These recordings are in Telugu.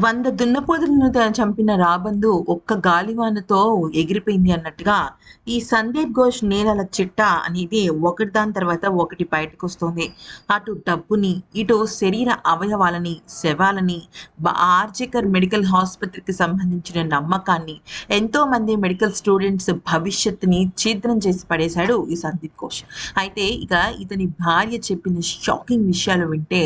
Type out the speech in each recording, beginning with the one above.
వంద దున్నపోతులను చంపిన రాబందు ఒక్క గాలివానతో ఎగిరిపోయింది అన్నట్టుగా ఈ సందీప్ ఘోష్ నేలల చిట్ట అనేది ఒకటి దాని తర్వాత ఒకటి బయటకు వస్తుంది. అటు డబ్బుని ఇటు శరీర అవయవాలని శవాలని ఆర్జికర్ మెడికల్ ఆసుపత్రికి సంబంధించిన నమ్మకాన్ని ఎంతో మంది మెడికల్ స్టూడెంట్స్ భవిష్యత్తుని ఛిద్రం చేసి పడేశాడు ఈ సందీప్ ఘోష్. అయితే ఇక ఇతని భార్య చెప్పిన షాకింగ్ విషయాలు వింటే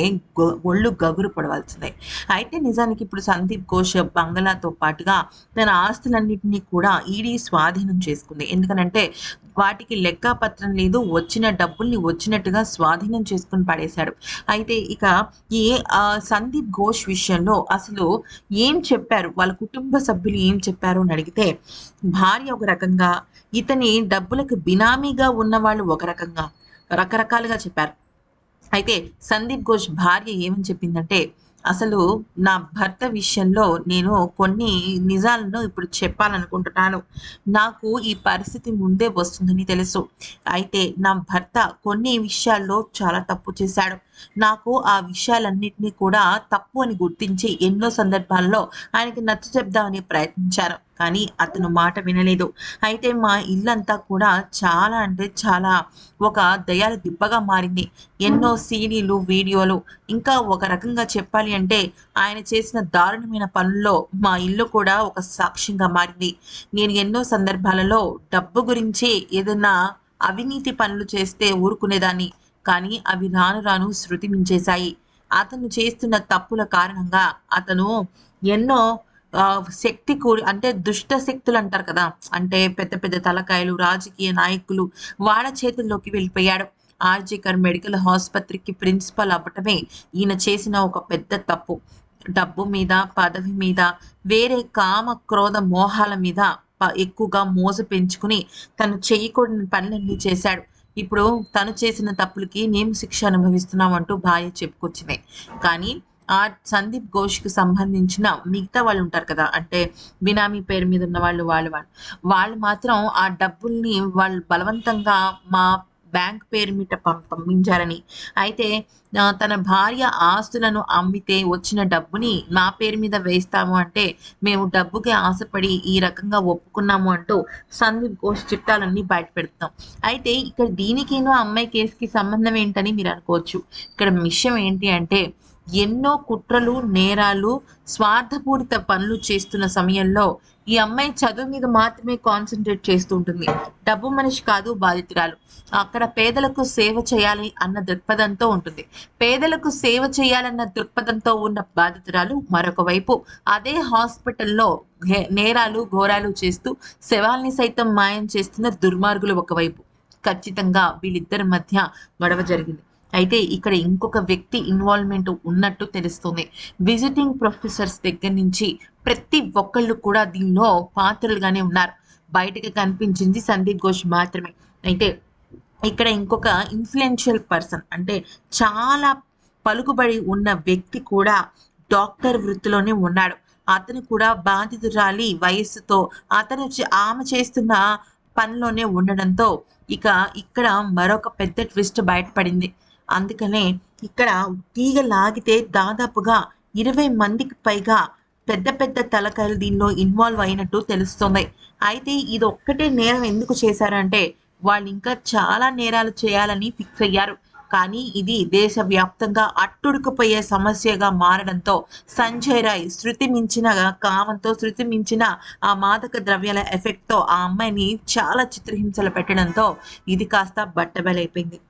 ఒళ్ళు గగురు పడవలసిందే. అయితే నిజానికి ఇప్పుడు సందీప్ ఘోష్ బంగళాతో పాటుగా తన ఆస్తులన్నింటినీ కూడా ఈడీ స్వాధీనం చేసుకుంది. ఎందుకనంటే వాటికి లెక్కపత్రం లేదు వచ్చిన డబ్బుల్ని వచ్చినట్టుగా స్వాధీనం చేసుకుని పడేశాడు. అయితే ఇక ఈ సందీప్ ఘోష్ విషయంలో అసలు ఏం చెప్పారు? వాళ్ళ కుటుంబ సభ్యులు ఏం చెప్పారు అని అడిగితే భార్య ఒక రకంగా ఇతని డబ్బులకు బినామీగా ఉన్న వాళ్ళు ఒక రకంగా రకరకాలుగా చెప్పారు. అయితే సందీప్ ఘోష్ భార్య ఏమని చెప్పిందంటే అసలు నా భర్త విషయంలో నేను కొన్ని నిజాలను ఇప్పుడు చెప్పాలనుకుంటున్నాను. నాకు ఈ పరిస్థితి ముందే వస్తుందని తెలుసు. అయితే నా భర్త కొన్ని విషయాల్లో చాలా తప్పు చేశాడు. నాకు ఆ విషయాలన్నింటినీ కూడా తప్పు అని గుర్తించి ఎన్నో సందర్భాల్లో ఆయనకి నచ్చ చెప్దామని ప్రయత్నించాను. కానీ అతను మాట వినలేదు. అయితే మా ఇల్లంతా కూడా చాలా అంటే చాలా ఒక దయాల దిబ్బగా మారింది. ఎన్నో సీడీలు వీడియోలు ఇంకా ఒక రకంగా చెప్పాలి అంటే ఆయన చేసిన దారుణమైన పనుల్లో మా ఇల్లు కూడా ఒక సాక్ష్యంగా మారింది. నేను ఎన్నో సందర్భాలలో డబ్బు గురించి ఏదైనా అవినీతి పనులు చేస్తే ఊరుకునేదాన్ని. కానీ అవి రాను రాను శృతి మించేశాయి అతను చేస్తున్న తప్పుల కారణంగా అతను ఎన్నో శక్తి కూడి అంటే దుష్ట శక్తులు అంటారు కదా. అంటే పెద్ద పెద్ద తలకాయలు రాజకీయ నాయకులు వాళ్ళ చేతుల్లోకి వెళ్ళిపోయాడు. ఆర్జీకర్ మెడికల్ ఆసుపత్రికి ప్రిన్సిపల్ అవ్వటమే ఈయన చేసిన ఒక పెద్ద తప్పు. డబ్బు మీద పదవి మీద వేరే కామ క్రోధ మోహాల మీద ఎక్కువగా మోజు పెంచుకుని తను చేయకూడని పనులన్నీ చేశాడు. ఇప్పుడు తను చేసిన తప్పులకి నేను శిక్ష అనుభవిస్తున్నాం అంటూ భార్య చెప్పుకొచ్చింది. కానీ ఆ సందీప్ ఘోష్కి సంబంధించిన మిగతా వాళ్ళు ఉంటారు కదా అంటే బినామీ పేరు మీద ఉన్న వాళ్ళు వాళ్ళు వాళ్ళు. వాళ్ళు మాత్రం ఆ డబ్బుల్ని వాళ్ళు బలవంతంగా మా బ్యాంక్ పేరు మీద పంపించారని. అయితే తన భార్య ఆస్తులను అమ్మితే వచ్చిన డబ్బుని మా పేరు మీద వేస్తాము అంటే మేము డబ్బుకి ఆశపడి ఈ రకంగా ఒప్పుకున్నాము అంటూ సందీప్ ఘోష్ చిట్టాలన్నీ బయట పెడుతున్నాం. అయితే ఇక్కడ దీనికేనో అమ్మాయి కేసుకి సంబంధం ఏంటని మీరు అనుకోవచ్చు. ఇక్కడ విషయం ఏంటి అంటే ఎన్నో కుట్రలు నేరాలు స్వార్థపూరిత పనులు చేస్తున్న సమయంలో ఈ అమ్మాయి చదువు మీద మాత్రమే కాన్సన్ట్రేట్ చేస్తూ ఉంటుంది. డబ్బు మనిషి కాదు బాధితురాలు. అక్కడ పేదలకు సేవ చేయాలి అన్న దృక్పథంతో ఉంటుంది. పేదలకు సేవ చేయాలన్న దృక్పథంతో ఉన్న బాధితురాలు మరొక వైపు. అదే హాస్పిటల్లో నేరాలు ఘోరాలు చేస్తూ శవాల్ని సైతం మాయం చేస్తున్న దుర్మార్గులు ఒకవైపు ఖచ్చితంగా వీళ్ళిద్దరి మధ్య గొడవ జరిగింది. అయితే ఇక్కడ ఇంకొక వ్యక్తి ఇన్వాల్వ్మెంట్ ఉన్నట్టు తెలుస్తుంది. విజిటింగ్ ప్రొఫెసర్స్ దగ్గర నుంచి ప్రతి ఒక్కళ్ళు కూడా దీనిలో పాత్రలుగానే ఉన్నారు. బయటకు కనిపించింది సందీప్ ఘోష్ మాత్రమే. అయితే ఇక్కడ ఇంకొక ఇన్ఫ్లుయెన్షియల్ పర్సన్ అంటే చాలా పలుకుబడి ఉన్న వ్యక్తి కూడా డాక్టర్ వృత్తిలోనే ఉన్నాడు. అతను కూడా బాధితురాలి వయస్సుతో అతను ఆమె చేస్తున్న పనిలోనే ఉండడంతో ఇక ఇక్కడ మరొక పెద్ద ట్విస్ట్ బయటపడింది. అందుకనే ఇక్కడ తీగ లాగితే దాదాపుగా ఇరవై మందికి పైగా పెద్ద పెద్ద తలకాయలు దీనిలో ఇన్వాల్వ్ అయినట్టు తెలుస్తుంది. అయితే ఇది ఒక్కటే నేరం ఎందుకు చేశారంటే వాళ్ళు ఇంకా చాలా నేరాలు చేయాలని ఫిక్స్ అయ్యారు. కానీ ఇది దేశవ్యాప్తంగా అట్టుడుకుపోయే సమస్యగా మారడంతో సంజయ్ రాయ్ శృతి మించిన కామంతో శృతి మించిన ఆ మాదక ద్రవ్యాల ఎఫెక్ట్తో ఆ అమ్మాయిని చాలా చిత్రహింసలు పెట్టడంతో ఇది కాస్త బట్టబయలైపోయింది